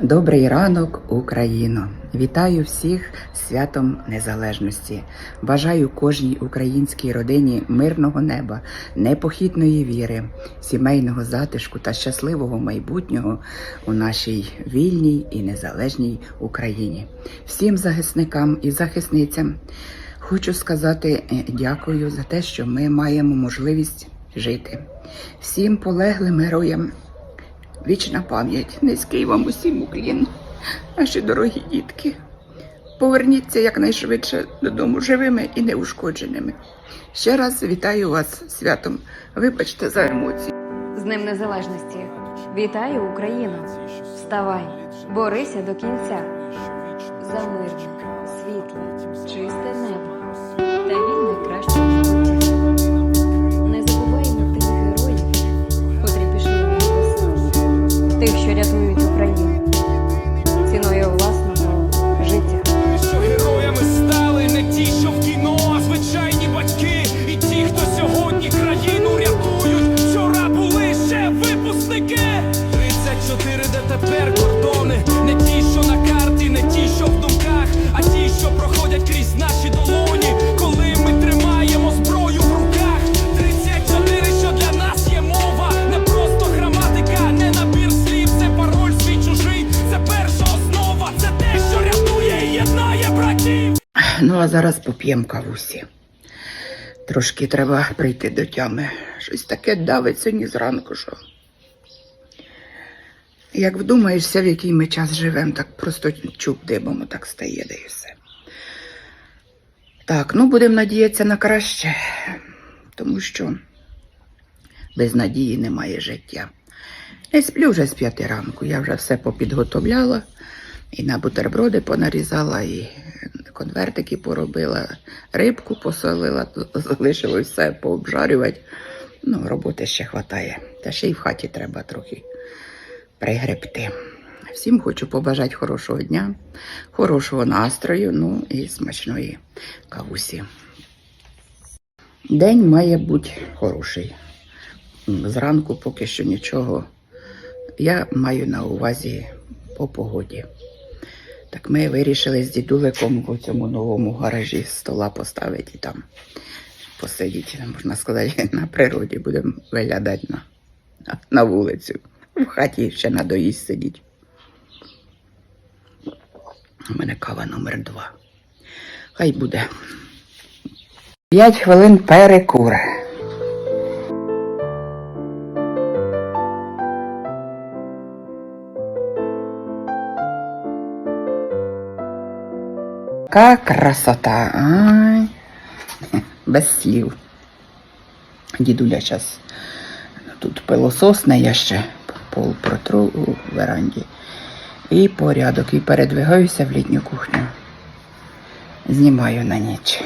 Добрий ранок, Україно! Вітаю всіх святом незалежності. Бажаю кожній українській родині мирного неба, непохитної віри, сімейного затишку та щасливого майбутнього у нашій вільній і незалежній Україні. Всім захисникам і захисницям хочу сказати е, дякую за те, що ми маємо можливість жити. Всім полеглим героям Вічна пам'ять, низький вам усім уклін, наші дорогі дітки. Поверніться якнайшвидше додому живими і неушкодженими. Ще раз вітаю вас святом. Вибачте за емоції. З Днем Незалежності. Вітаю Україну! Вставай, борися до кінця. За мирне, 34, де тепер кордони, не ті, що на карті, не ті, що в думках, а ті, що проходять крізь наші долоні, коли ми тримаємо зброю в руках. 34, що для нас є мова, не просто граматика, не набір слів, це пароль свій чужий, це перша основа, це те, що рятує і єднає братів. Ну а зараз поп'ємо кавусі. Трошки треба прийти до тями. Щось таке давить сьогодні зранку, що. Як вдумаєшся, в який ми час живемо, так просто чуб дибом так стає, де і все. Так, ну будемо надіятися на краще, тому що без надії немає життя. Не сплю вже з п'яти ранку, я вже все попідготовляла, і на бутерброди понарізала, і конвертики поробила, рибку посолила, залишилось все пообжарювати. Ну, роботи ще вистачає. Та ще й в хаті треба трохи пригребти. Всім хочу побажати хорошого дня, хорошого настрою, ну і смачної кавусі. День має бути хороший. Зранку поки що нічого. Я маю на увазі по погоді. Так ми вирішили з дідуликом у цьому новому гаражі стола поставити і там посидіти, можна сказати, на природі будемо виглядати на, на вулицю. В хаті ще на надоїсть сидіти. У мене кава номер два. Хай буде. П'ять хвилин перекур. Яка красота. Ай. Без слів. Дідуля зараз тут пилососне, я ще пол протру у веранді. І порядок. І передвигаюся в літню кухню. Знімаю на ніч.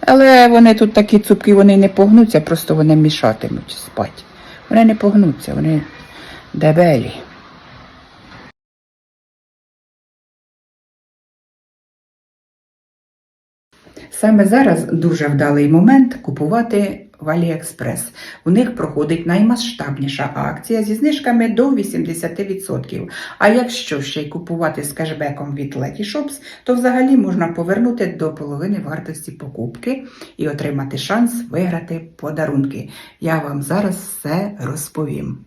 Але вони тут такі цупкі, вони не погнуться, просто вони мішатимуть спати. Вони не погнуться, вони дебелі. Саме зараз дуже вдалий момент купувати в Аліекспрес. У них проходить наймасштабніша акція зі знижками до 80%. А якщо ще й купувати з кешбеком від Letyshops, то взагалі можна повернути до половини вартості покупки і отримати шанс виграти подарунки. Я вам зараз все розповім.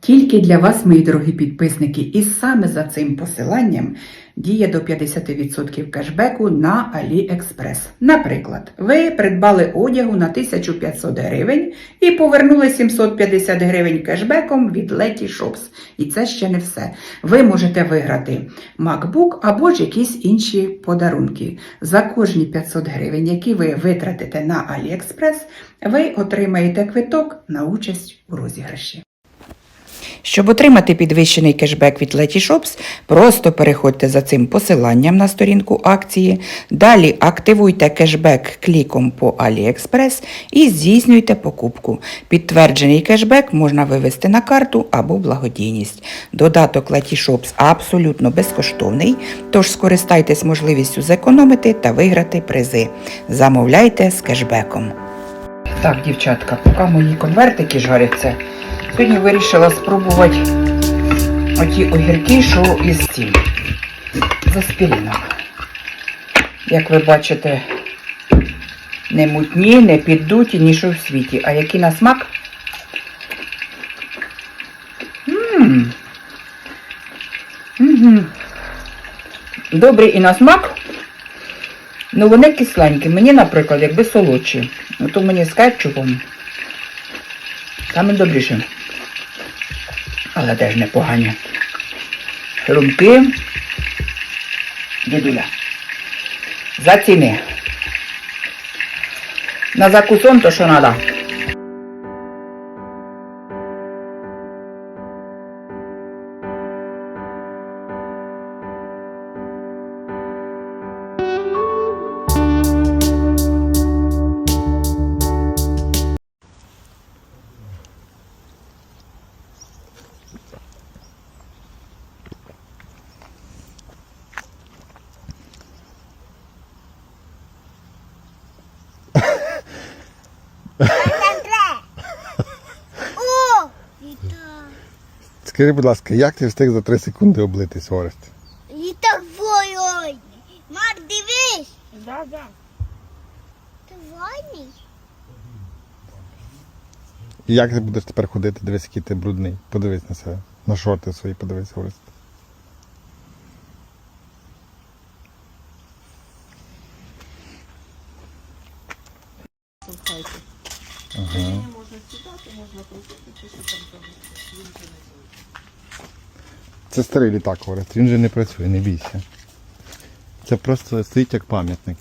Тільки для вас, мої дорогі підписники, і саме за цим посиланням діє до 50% кешбеку на AliExpress. Наприклад, ви придбали одягу на 1500 гривень і повернули 750 гривень кешбеком від Letty Shops. І це ще не все. Ви можете виграти MacBook або ж якісь інші подарунки. За кожні 500 гривень, які ви витратите на AliExpress, ви отримаєте квиток на участь у розіграші. Щоб отримати підвищений кешбек від Letyshops, просто переходьте за цим посиланням на сторінку акції, далі активуйте кешбек кліком по AliExpress і здійснюйте покупку. Підтверджений кешбек можна вивести на карту або благодійність. Додаток Letyshops абсолютно безкоштовний, тож скористайтесь можливістю зекономити та виграти призи. Замовляйте з кешбеком. Так, дівчатка, поки мої конвертики жаряться, сьогодні вирішила спробувати оті огірки, що із цим. З аспірином. Як ви бачите, не мутні, не піддуті, ніщо в світі. А які на смак? Мм. Угу. Добрі і на смак. Ну вони кисленькі. Мені, наприклад, якби солодші. Ну то мені з кетчупом. Саме добріше. Але теж непогані. Румки Дідуля. Заціни. На закусон то що треба. О! Скажи, будь ласка, як ти встиг за 3 секунди облитись, Орест? Літа ой Марк, дивись. Да, да. Ти? І як ти будеш тепер ходити? Дивись, який ти брудний. Подивись на себе. На шорти свої подивись, Орест. Це старий літак, Орест. Він же не працює, не бійся. Це просто стоїть як пам'ятник.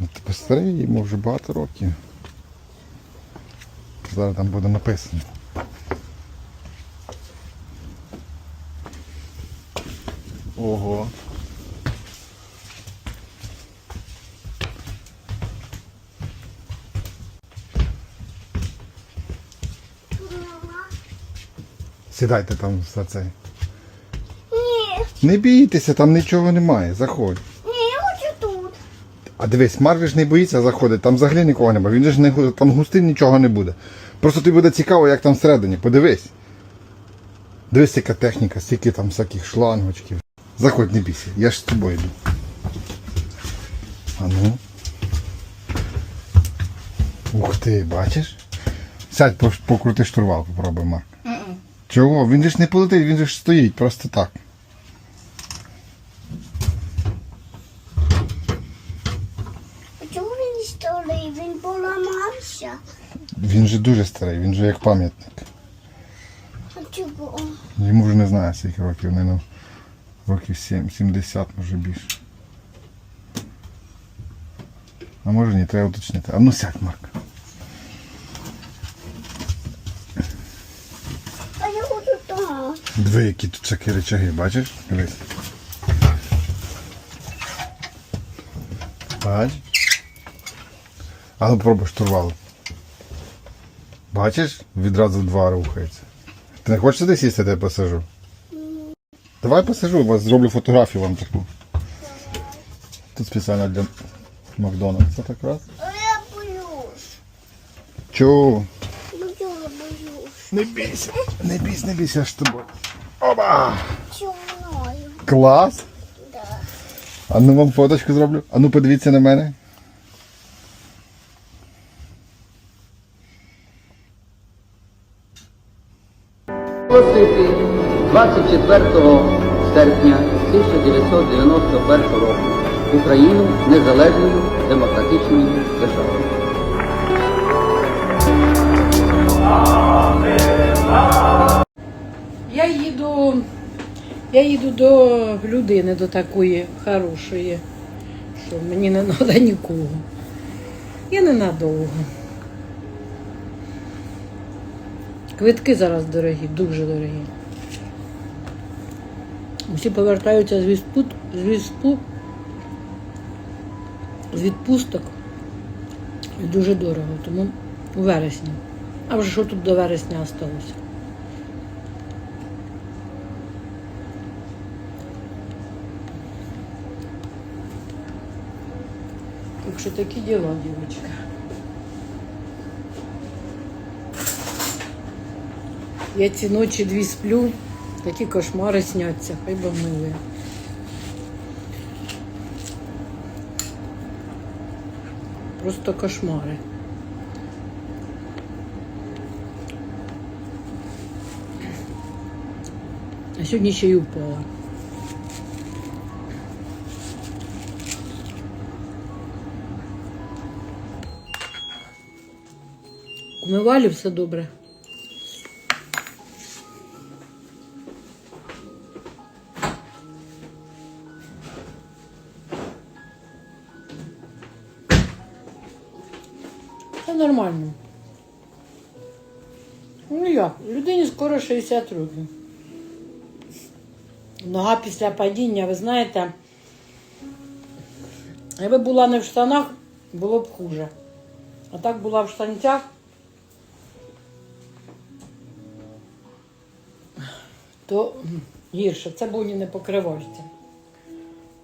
Ну, типу старий, йому вже багато років. Зараз там буде написано. Ого. Сідайте там за цей. Ні, Не бійтеся, там нічого немає. Заходь. ні, я хочу тут. А дивись, Марк же ж не боїться заходити, там взагалі нікого немає. Він ж не гу- там густий нічого не буде. Просто тобі буде цікаво, як там всередині. Подивись. Дивись, яка техніка, стільки там всяких шлангочків. Заходь, не бійся, я ж з тобою йду. А ну. Ух ти, бачиш? Сядь, пош- покрути штурвал, попробуй, Марк. Чого? Він же ж не полетить, він же ж стоїть просто так. А чому він старий? Він поламався. Він же дуже старий, він же як пам'ятник. А чого? Йому вже не знаю скільки років, не років 7, 70, може більше. А може ні, треба уточнити. А ну сядь, Марк. А я хочу там. Диви, які тут всякі речаги, бачиш? Дивись. Бач. А ну пробуй штурвал. Бачиш? Відразу два рухаються. Ти не хочеш сюди сісти, я тебе посажу? Давай посажу, вас зроблю фотографію вам таку. Тут спеціально для Макдональдса так раз. А я боюсь. Чого? Ну я боюсь. Не бійся, не бійся, не бійся, я ж тобою. Оба! Чорною. Клас! Да. А ну вам фоточку зроблю. А ну подивіться на мене. Оголосити 24 серпня 1991 року Україну незалежною демократичною державою. Я їду, я їду до людини, до такої хорошої, що мені не треба нікого. Я ненадовго. Квитки зараз дорогі, дуже дорогі. Всі повертаються з відпут, з відпу, з відпусток. Дуже дорого, тому у вересні. А вже що тут до вересня залишилося? Так що такі діла, дівчатка. Я ці ночі дві сплю, такі кошмари сняться, хай би милі. Просто кошмари. А сьогодні ще й упала. Умивалі все добре. Все нормально. Ну як, людині скоро 60 років. Нога після падіння, ви знаєте, якби була не в штанах, було б хуже. А так була в штанцях. То гірше. Це буні не покривальці.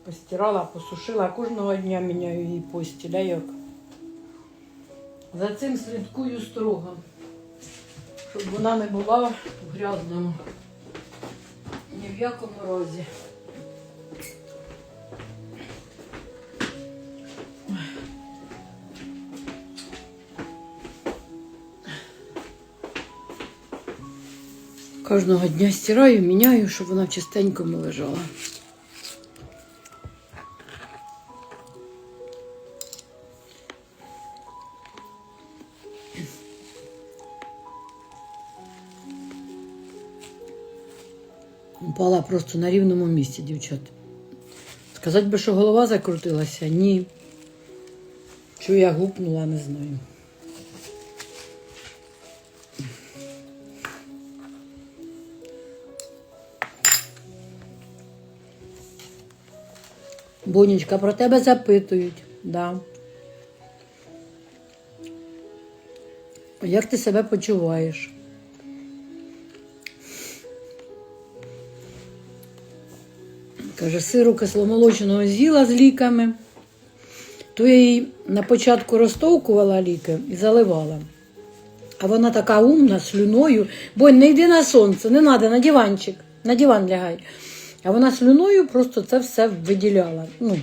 Постирала, посушила, кожного дня міняю її постіль, як. За цим слідкую строго, щоб вона не була в грязному. Ні в якому разі. Кожного дня стираю, міняю, щоб вона чистенькому лежала. Упала просто на рівному місці, дівчат. Сказати би, що голова закрутилася? Ні. Що я гупнула, не знаю. Бонечка, про тебе запитують, да. Як ти себе почуваєш? Каже, сиру кисломолоченого з'їла з ліками. То я їй на початку розтовкувала ліки і заливала. А вона така умна, слюною, бо не йди на сонце, не треба, на диванчик, на диван лягай. А вона слюною просто це все виділяла. Ну,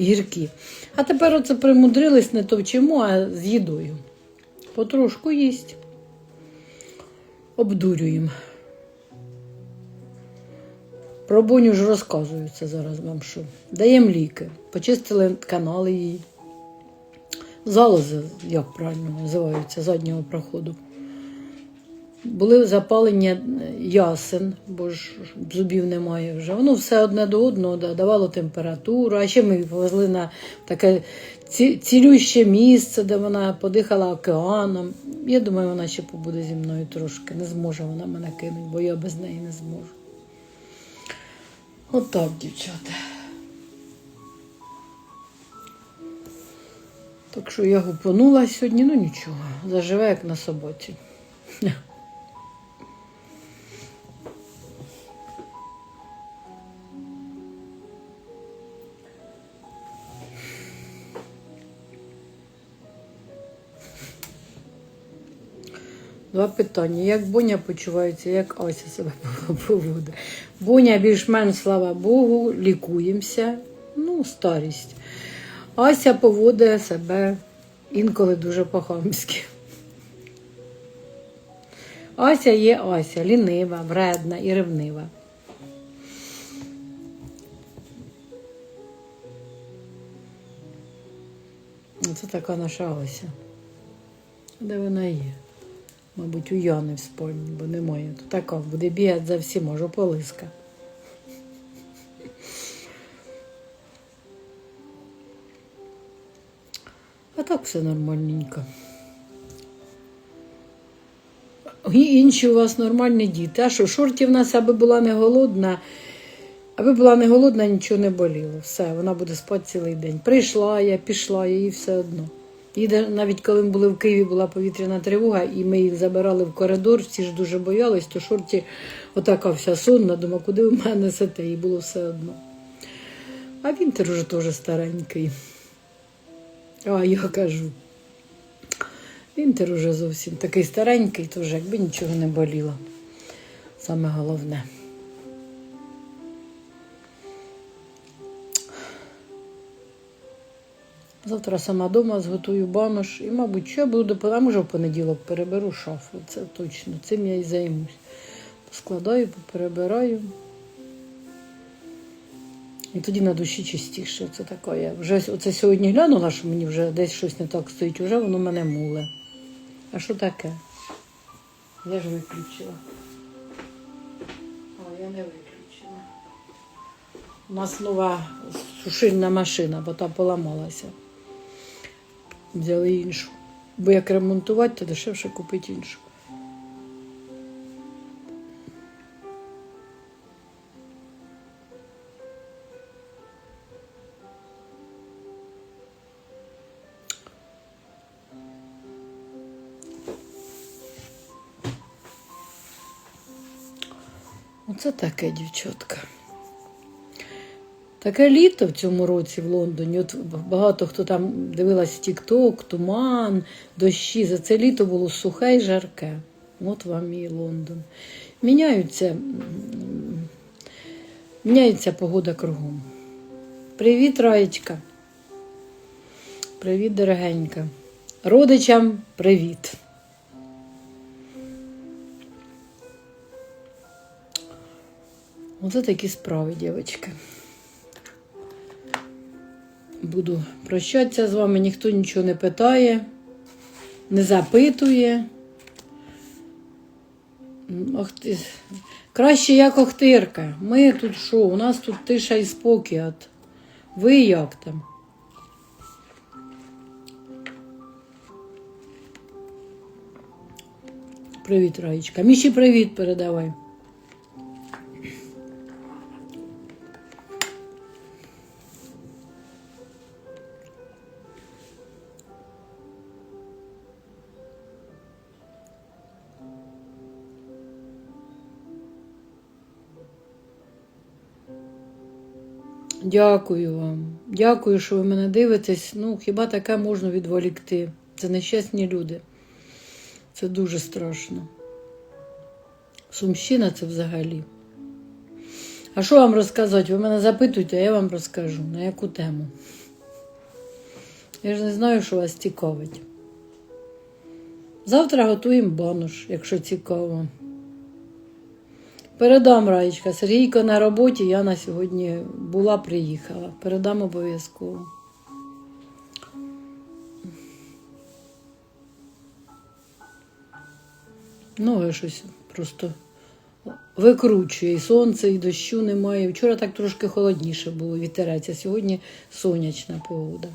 гіркі. А тепер оце примудрились не товчимо, а з їдою. Потрошку їсть. Обдурюємо. Про Боню ж розказую це зараз вам що. Даємо ліки, почистили канали їй. Залози, як правильно називаються, заднього проходу. Були запалення ясен, бо ж зубів немає вже. Воно все одне до одного давало температуру. А ще ми повезли на таке ці- цілюще місце, де вона подихала океаном. Я думаю, вона ще побуде зі мною трошки. Не зможе вона мене кинути, бо я без неї не зможу. Отак, дівчата. Так що я гупонула сьогодні, ну нічого, заживе як на собаці. Питання. Як Боня почувається, як Ася себе поводить? Боня більш-менш, слава Богу, лікуємося. Ну, старість. Ася поводить себе інколи дуже по-хамськи. Ася є Ася, лінива, вредна і ревнива. Це така наша Ася. Де вона є? Мабуть, у Яни в спальні, бо немає. То така буде бігати за всіма, жополиска. А так все нормальненько. І інші у вас нормальні діти. А що, шорті в нас, аби була не голодна, аби була не голодна, нічого не боліло. Все, вона буде спати цілий день. Прийшла я, пішла їй все одно. Їде, навіть коли ми були в Києві, була повітряна тривога, і ми їх забирали в коридор, всі ж дуже боялись, то шорті отака вся сонна, думаю, куди ви мене несете, їй було все одно. А він теж теж старенький. А я кажу. Він теж уже зовсім такий старенький, теж якби нічого не боліло. Саме головне. Завтра сама вдома зготую банош і, мабуть, що я буду, а може в понеділок переберу шафу. Це точно. Цим я і займусь. Складаю, перебираю. І тоді на душі чистіше. Це таке. Вже оце сьогодні глянула, що мені вже десь щось не так стоїть, вже воно мене муле. А що таке? Я ж виключила. О, я не виключила. У нас нова сушильна машина, бо та поламалася. Взяли іншу. Бо як ремонтувати, то дешевше купити іншу. Оце таке, дівчатка. Таке літо в цьому році в Лондоні. От багато хто там дивилась Тік-Ток, туман, дощі. За це літо було сухе і жарке. От вам і Лондон. Міняються, міняється погода кругом. Привіт, Раєчка. Привіт, дорогенька. Родичам привіт. Оце такі справи, дівчатки. Буду прощатися з вами, ніхто нічого не питає, не запитує. М, Ох ти. Краще як Охтирка. Ми тут що? У нас тут тиша і спокій. От. Ви як там? Привіт, Раєчка. Міші привіт передавай. Дякую вам. Дякую, що ви мене дивитесь. Ну, хіба таке можна відволікти? Це нещасні люди. Це дуже страшно. Сумщина це взагалі. А що вам розказати? Ви мене запитуєте, а я вам розкажу. На яку тему? Я ж не знаю, що вас цікавить. Завтра готуємо банош, якщо цікаво. Передам Раєчка. Сергійко на роботі, я на сьогодні була, приїхала. Передам обов'язково. Ноги щось просто викручує. І сонце, і дощу немає. Вчора так трошки холодніше було, вітерець, а сьогодні сонячна погода.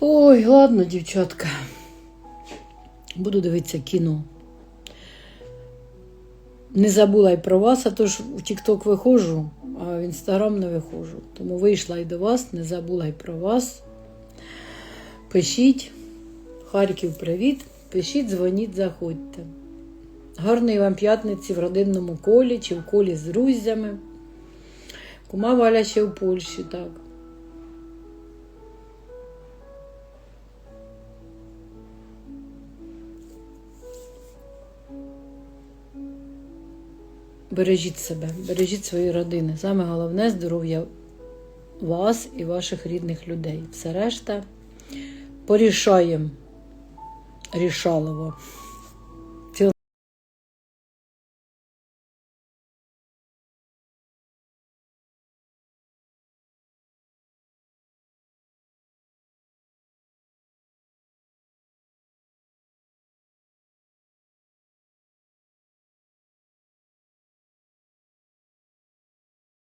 Ой, ладно, дівчатка. Буду дивитися кіно. Не забула й про вас, а то ж в Тік-Ток виходжу, а в Інстаграм не виходжу. Тому вийшла й до вас, не забула й про вас. Пишіть. Харків, привіт. Пишіть, дзвоніть, заходьте. Гарної вам п'ятниці в родинному колі чи в колі з друзями. Кума Валя ще в Польщі, так. Бережіть себе, бережіть свої родини. Саме головне здоров'я вас і ваших рідних людей. Все решта порішаємо. Рішалово.